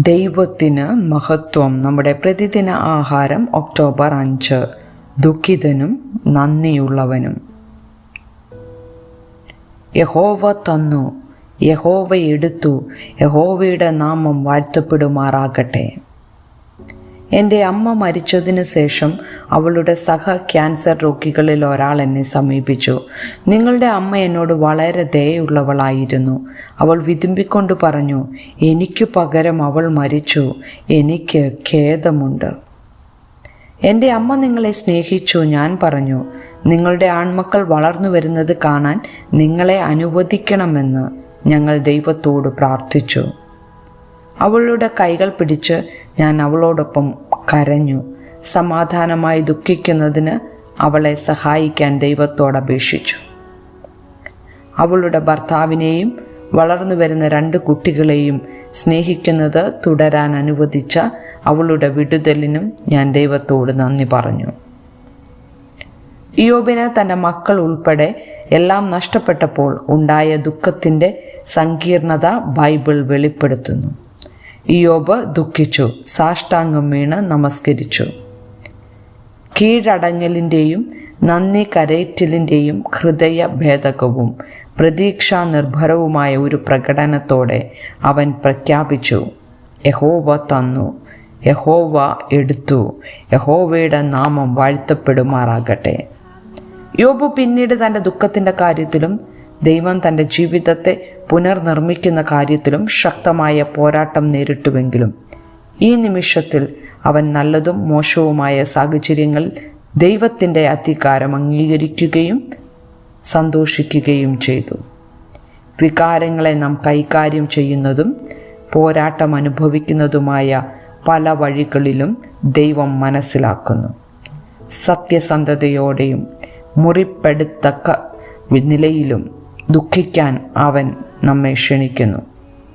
ദൈവത്തിന് മഹത്വം. നമ്മുടെ പ്രതിദിന ആഹാരം ഒക്ടോബർ അഞ്ച്. ദുഃഖിതനും നന്ദിയുള്ളവനും. യഹോവ തന്നു. യഹോവ എടുത്തു. യഹോവയുടെ നാമം വാഴ്ത്തപ്പെടുമാറാകട്ടെ. എന്റെ അമ്മ മരിച്ചതിനു ശേഷം അവളുടെ സഹ ക്യാൻസർ രോഗികളിൽ ഒരാൾ എന്നെ സമീപിച്ചു. നിങ്ങളുടെ അമ്മ എന്നോട് വളരെ ദയുള്ളവളായിരുന്നു അവൾ വിതുമ്പിക്കൊണ്ട് പറഞ്ഞു എനിക്കു പകരം അവൾ മരിച്ചു. എനിക്ക് ഖേദമുണ്ട്. എന്റെ അമ്മ നിങ്ങളെ സ്നേഹിച്ചു ഞാൻ പറഞ്ഞു നിങ്ങളുടെ ആൺമക്കൾ വളർന്നു വരുന്നത് കാണാൻ നിങ്ങളെ അനുവദിക്കണമെന്ന് ഞങ്ങൾ ദൈവത്തോട് പ്രാർത്ഥിച്ചു. അവളുടെ കൈകൾ പിടിച്ച് ഞാൻ അവളോടൊപ്പം കരഞ്ഞു. സമാധാനമായി ദുഃഖിക്കുന്നതിന് അവളെ സഹായിക്കാൻ ദൈവത്തോട് അപേക്ഷിച്ചു. അവളുടെ ഭർത്താവിനെയും വളർന്നു വരുന്ന രണ്ട് കുട്ടികളെയും സ്നേഹിക്കുന്നത് തുടരാൻ അനുവദിച്ച അവളുടെ വിടുതലിനും ഞാൻ ദൈവത്തോട് നന്ദി പറഞ്ഞു. ഇയോബിന് തന്റെ മക്കൾ ഉൾപ്പെടെ എല്ലാം നഷ്ടപ്പെട്ടപ്പോൾ ഉണ്ടായ ദുഃഖത്തിന്റെ സങ്കീർണത ബൈബിൾ വെളിപ്പെടുത്തുന്നു. ഇയോബ് ദുഃഖിച്ചു സാഷ്ടാംഗം വീണ് നമസ്കരിച്ചു. കീഴടങ്ങലിന്റെയും നന്ദി കരയറ്റലിന്റെയും ഹൃദയ ഭേദകവും പ്രതീക്ഷാ നിർഭരവുമായ ഒരു പ്രകടനത്തോടെ അവൻ പ്രഖ്യാപിച്ചു യഹോവ തന്നു യഹോവ എടുത്തു യഹോവയുടെ നാമം വാഴ്ത്തപ്പെടുമാറാകട്ടെ. യോബ് പിന്നീട് തന്റെ ദുഃഖത്തിന്റെ കാര്യത്തിലും ദൈവം തന്റെ ജീവിതത്തെ പുനർനിർമ്മിക്കുന്ന കാര്യത്തിലും ശക്തമായ പോരാട്ടം നേരിട്ടുവെങ്കിലും ഈ നിമിഷത്തിൽ അവൻ നല്ലതും മോശവുമായ സാഹചര്യങ്ങൾ ദൈവത്തിന്റെ അധികാരം അംഗീകരിക്കുകയും സന്തോഷിക്കുകയും ചെയ്തു. വികാരങ്ങളെ നാം കൈകാര്യം ചെയ്യുന്നതും പോരാട്ടം അനുഭവിക്കുന്നതുമായ പല വഴികളിലും ദൈവം മനസ്സിലാക്കുന്നു. സത്യസന്ധതയോടെയും മുറിപ്പെടുത്തക്ക നിലയിലും ദുഃഖിക്കാൻ അവൻ നമ്മെ ക്ഷണിക്കുന്നു.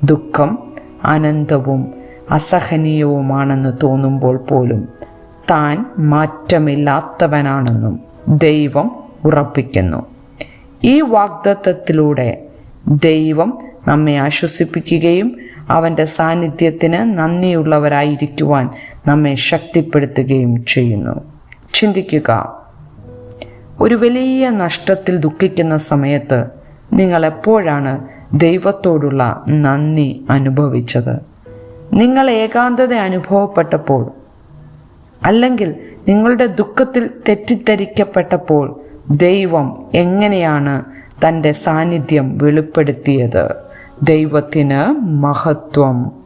ദുഃഖം അനന്തവും അസഹനീയവുമാണെന്ന് തോന്നുമ്പോൾ പോലും താൻ മാറ്റമില്ലാത്തവനാണെന്നും ദൈവം ഉറപ്പിക്കുന്നു. ഈ വാഗ്ദത്വത്തിലൂടെ ദൈവം നമ്മെ ആശ്വസിപ്പിക്കുകയും അവന്റെ സാന്നിധ്യത്തിന് നന്ദിയുള്ളവരായിരിക്കുവാൻ നമ്മെ ശക്തിപ്പെടുത്തുകയും ചെയ്യുന്നു. ചിന്തിക്കുക. ഒരു വലിയ നഷ്ടത്തിൽ ദുഃഖിക്കുന്ന സമയത്ത് നിങ്ങൾ എപ്പോഴാണ് ദൈവത്തോടുള്ള നന്ദി അനുഭവിച്ചത്. നിങ്ങൾ ഏകാന്തത അനുഭവപ്പെട്ടപ്പോൾ അല്ലെങ്കിൽ നിങ്ങളുടെ ദുഃഖത്തിൽ തെറ്റിദ്ധരിക്കപ്പെട്ടപ്പോൾ ദൈവം എങ്ങനെയാണ് തന്റെ സാന്നിധ്യം വെളിപ്പെടുത്തിയത്? ദൈവത്തിന് മഹത്വം.